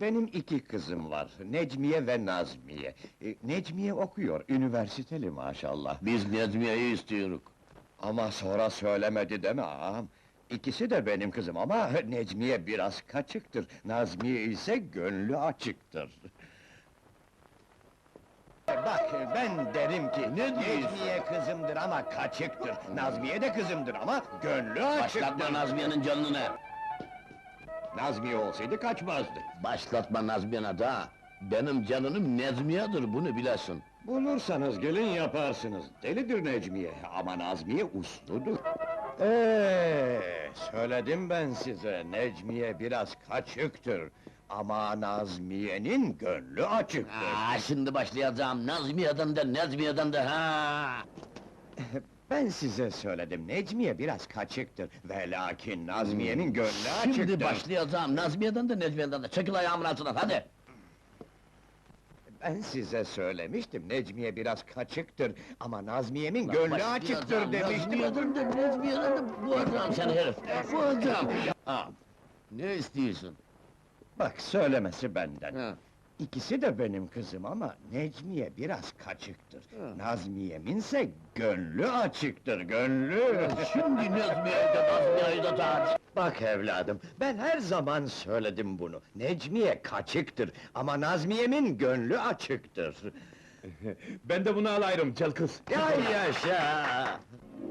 Benim iki kızım var, Necmiye ve Nazmiye. E, Necmiye okuyor, üniversiteli maşallah. Biz Nezmiye'yi istiyoruz. Ama sonra söylemedi deme ağam. İkisi de benim kızım ama Necmiye biraz kaçıktır. Nazmiye ise gönlü açıktır. Bak, ben derim ki, Ne diyorsun? Necmiye kızımdır ama kaçıktır. Nazmiye de kızımdır ama gönlü açıktır. Başlatma Nazmiye'nin canını. Nazmiye olsaydı kaçmazdı. Başlatma Nazmiye'ne da. Benim canım Nezmiye'dir, bunu bilesin. Bulursanız gelin yaparsınız. Delidir Necmiye ama Nazmiye usludur. Ee, söyledim ben size, Necmiye biraz kaçıktır. Ama Nazmiye'nin gönlü açıktır. Aa, şimdi başlayacağım. Nazmiye'den de Nezmiye'den de ha. Ben size söyledim, Necmiye biraz kaçıktır. Ve lakin Nazmiye'nin gönlü açıktır. Şimdi başlayacağım. Nazmiye'den de Nezmiye'den de. Çekil ayağımın altından, hadi. Ben size söylemiştim, Necmiye biraz kaçıktır. Ama Nazmiye'nin Bak, gönlü başlayacağım. açıktır demiştim. Nazmiye'den de Nezmiye'den de boğacağım seni herif. Boğacağım. Ha, ne istiyorsun? Bak, söylemesi benden. Ha. İkisi de benim kızım ama Necmiye biraz kaçıktır. Hı. Nazmiye'minse gönlü açıktır, gönlü! Şimdi Nezmiye'yi de Nazmiye'yi de da. Bak evladım, ben her zaman söyledim bunu. Necmiye kaçıktır ama Nazmiye'min gönlü açıktır. Ben de bunu alayım, çal kız. Ya yaşa!